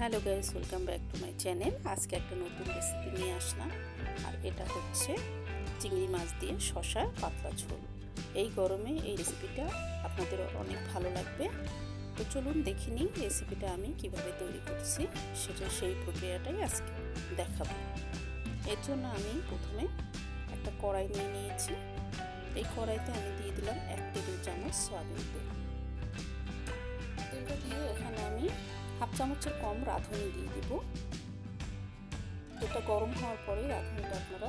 Hello guys, welcome back to my channel. আজকে একটা নতুন রেসিপি নিয়ে আসলাম, আর এটা হচ্ছে চিংড়ি মাছ দিয়ে শশা পাতলা ঝোল। এই গরমে এই রেসিপিটা আপনাদের অনেক ভালো লাগবে। তো চলুন দেখে নিই রেসিপিটা আমি কীভাবে তৈরি করছি, সেটা সেই প্রক্রিয়াটাই আজকে দেখাবো। এর জন্য আমি প্রথমে একটা কড়াই নিয়ে নিয়েছি। এই কড়াইতে আমি দিয়ে দিলাম এক টেবিল চামচ সয়াবিন তেল। তেলটা দিয়ে এখানে আমি হাফ চামচের কম রাঁধুনি দিয়ে দিব। এটা গরম হওয়ার পরে রাঁধুনিটা আপনারা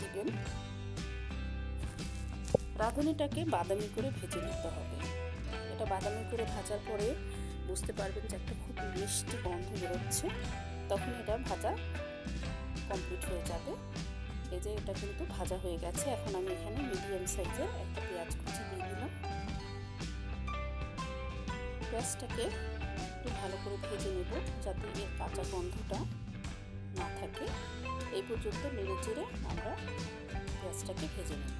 দিবেন। রাঁধুনিটাকে বাদামি করে ভেজে নিতে হবে। এটা বাদামি করে ভাজার পরে বুঝতে পারবেন যে একটা খুব মিষ্টি গন্ধ বেরোচ্ছে। তখন এটা ভাজা কমপ্লিট হয়ে যাবে। এই যে এটা কিন্তু ভাজা হয়ে গেছে। এখন আমি এখানে মিডিয়াম সাইজের একটা পেঁয়াজ কুচি দিয়ে দিলাম। পেঁয়াজটাকে একটু ভালো করে ভেজে নেব যাতে এর কাঁচা গন্ধটা না থাকে। এই পর্যন্ত নেড়ে চেড়ে আমরা পেঁয়াজটাকে ভেজে নেব।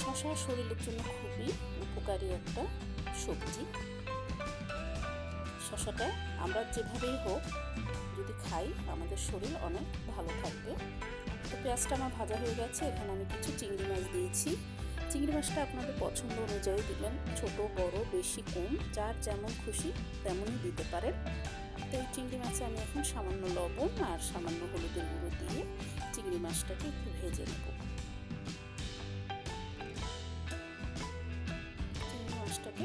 শশা শরীরের জন্য খুবই উপকারী একটা সবজি। শশাটা আমরা যেভাবেই হোক যদি খাই, আমাদের শরীর অনেক ভালো থাকবে। তো পেঁয়াজটা আমার ভাজা হয়ে গেছে, এখানে আমি কিছু চিংড়ি মাছ দিয়েছি। চিংড়ি মাছটা আপনাদের পছন্দ অনুযায়ী দিবেন, ছোট, বড়, বেশি, কম, যার যেমন খুশি তেমনই দিতে পারেন। তো এই চিংড়ি মাছে আমি এখন সামান্য লবণ আর সামান্য হলুদের গুঁড়ো দিয়ে চিংড়ি মাছটাকে একটু ভেজে নেব। চিংড়ি মাছটাকে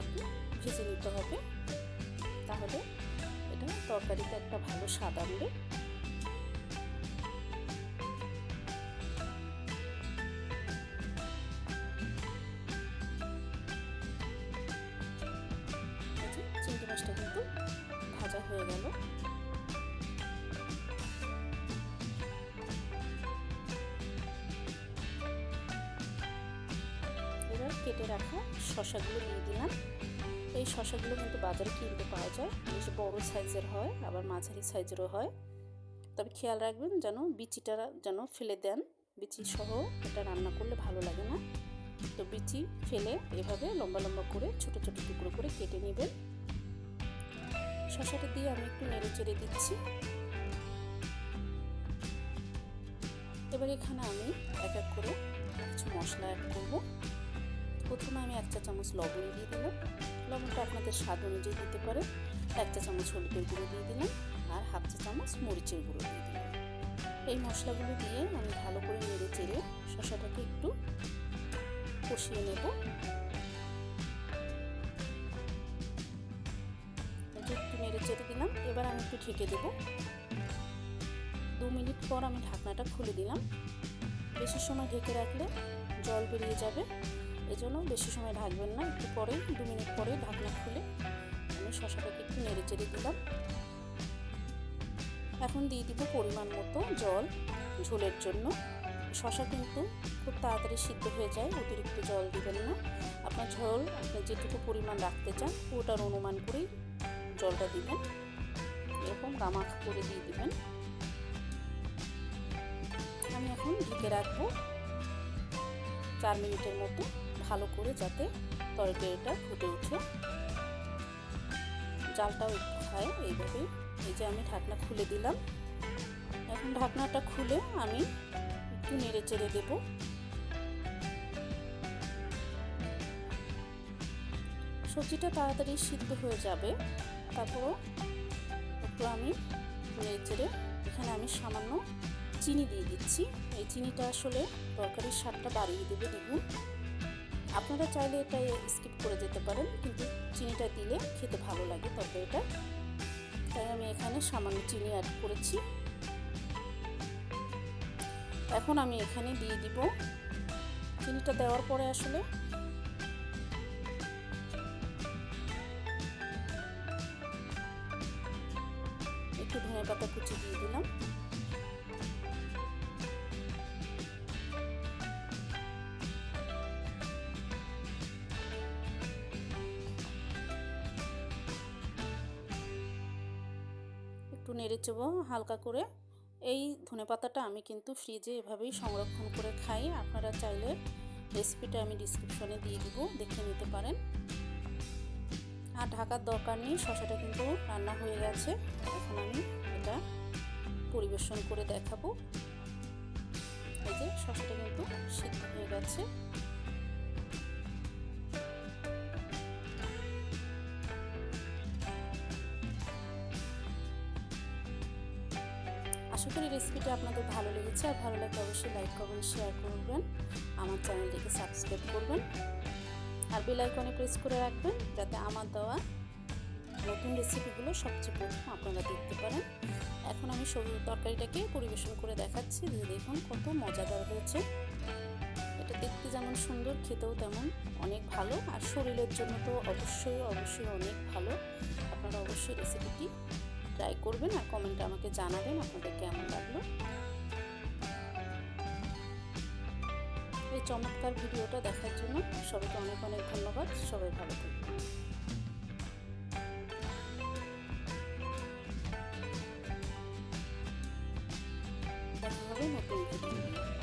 একটু ভেজে নিতে হবে। তাহলে এটা তরকারিতে একটা ভালো স্বাদ আনবে। হয়ে গেল। এবার কেটে রাখা শশাগুলো দিয়ে দিলাম। এই শশাগুলো কিন্তু বাজারে কিনতে পাওয়া যায়। বেশ বড় সাইজের হয়, আবার মাঝারি সাইজেরও হয়। তবে খেয়াল রাখবেন যেন বিচিটা যেন ফেলে দেন। বিচি সহ এটা রান্না করলে ভালো লাগে না। তো বিচি ফেলে এভাবে লম্বা লম্বা করে ছোট ছোট টুকরো করে কেটে নেবেন। শশাটা দিয়ে আমি একটু নেড়ে চেড়ে দিচ্ছি। এবার এখানে আমি এক এক করে কিছু মশলা অ্যাড করব। প্রথমে আমি এক চা চামচ লবণ দিয়ে দিলাম। লবণটা আপনাদের স্বাদ অনুযায়ী দিতে পারে। এক চা চামচ হলুদের গুঁড়ো দিয়ে দিলাম আর হাফ চা চামচ মরিচের গুঁড়ো দিয়ে দিলাম। এই মশলাগুলো দিয়ে আমি ভালো করে নেড়ে চেড়ে শশাটাকে একটু কষিয়ে নেব। একটু নেড়ে চেড়ে দিলাম। এবার আমি একটু ঢেকে দেব। দু মিনিট পর আমি ঢাকনাটা খুলে দিলাম। বেশি সময় ঢেকে রাখলে জল বেরিয়ে যাবে। এজন্য বেশি সময় ঢাকবেন না। একটু পরেই, দু মিনিট পরে ঢাকনা খুলে আমি শশাটাকে একটু নেড়ে চেড়ে দিলাম। এখন দিয়ে দিব পরিমাণ মতো জল ঝোলের জন্য। শশা কিন্তু খুব তাড়াতাড়ি সিদ্ধ হয়ে যায়, অতিরিক্ত জল দিবেন না। আপনার ঝোল, আপনি যেটুকু পরিমাণ রাখতে চান, ওটার অনুমান করেই জলটা দিবেন। এরকম গামাখা করে দিয়ে দিবেন। আমি এখন ঢেকে রাখব চার মিনিটের মতো ভালো করে যাতে তরকারিটা ফুটে ওঠে। জালটাও একটু খায়, এইভাবে। এই যে আমি ঢাকনা খুলে দিলাম। এখন ঢাকনাটা খুলে আমি একটু নেড়ে চেড়ে দেব। সবজিটা তাড়াতাড়ি সিদ্ধ হয়ে যাবে। তারপরও একটু আমি নেড়ে এখানে আমি সামান্য চিনি দিয়ে দিচ্ছি। এই চিনিটা আসলে তরকারির স্বাদটা বাড়িয়ে দেবে দ্বিগুণ আপনারা চাইলে এটা স্কিপ করে যেতে পারেন, কিন্তু চিনিটা দিলে খেতে ভালো লাগে তরকারিটা। তাই আমি এখানে সামান্য চিনি অ্যাড করেছি। এখন আমি এখানে দিয়ে দিব। চিনিটা দেওয়ার পরে আসলে পাতা কুচি দিয়ে দিলাম? একটু নেড়ে চেবো, হালকা করে। এই ধনে পাতাটা আমি কিন্তু ফ্রিজে এভাবেই সংরক্ষণ করে খাই। আপনারা চাইলে রেসিপিটা আমি ডিসক্রিপশনে দিয়ে দিব, দেখে নিতে পারেন। আর ঢাকার দরকার নেই শশাটা কিন্তু রান্না হয়ে গেছে। এখন আমি এটা পরিবেশন করে দেখাবো। এই যে শশাটা কিন্তু সিদ্ধ হয়ে গেছে। আশা করি রেসিপিটা আপনাদের ভালো লেগেছে। আর ভালো লাগলে অবশ্যই লাইক করবেন শেয়ার করবেন। আমার চ্যানেলটিকে সাবস্ক্রাইব করবেন। আর বেল আইকনে প্রেস করে রাখবেন যাতে আমার দেওয়া নতুন রেসিপিগুলো সবচেয়ে প্রথম আপনারা দেখতে পারেন। এখন আমি সবজি তরকারিটাকে পরিবেশন করে দেখাচ্ছি। দেখুন কত মজাদার হয়েছে। এটা দেখতে যেমন সুন্দর, খেতেও তেমন অনেক ভালো। আর শরীরের জন্য তো অবশ্যই অবশ্যই অনেক ভালো। আপনারা অবশ্যই রেসিপিটি ট্রাই করবেন আর কমেন্টে আমাকে জানাবেন আপনাদের কেমন লাগল। এই চমৎকার ভিডিওটা দেখার জন্য সবাইকে অনেক অনেক ধন্যবাদ। সবাই ভালো থাকবেন। দেখা হবে নতুন ভিডিও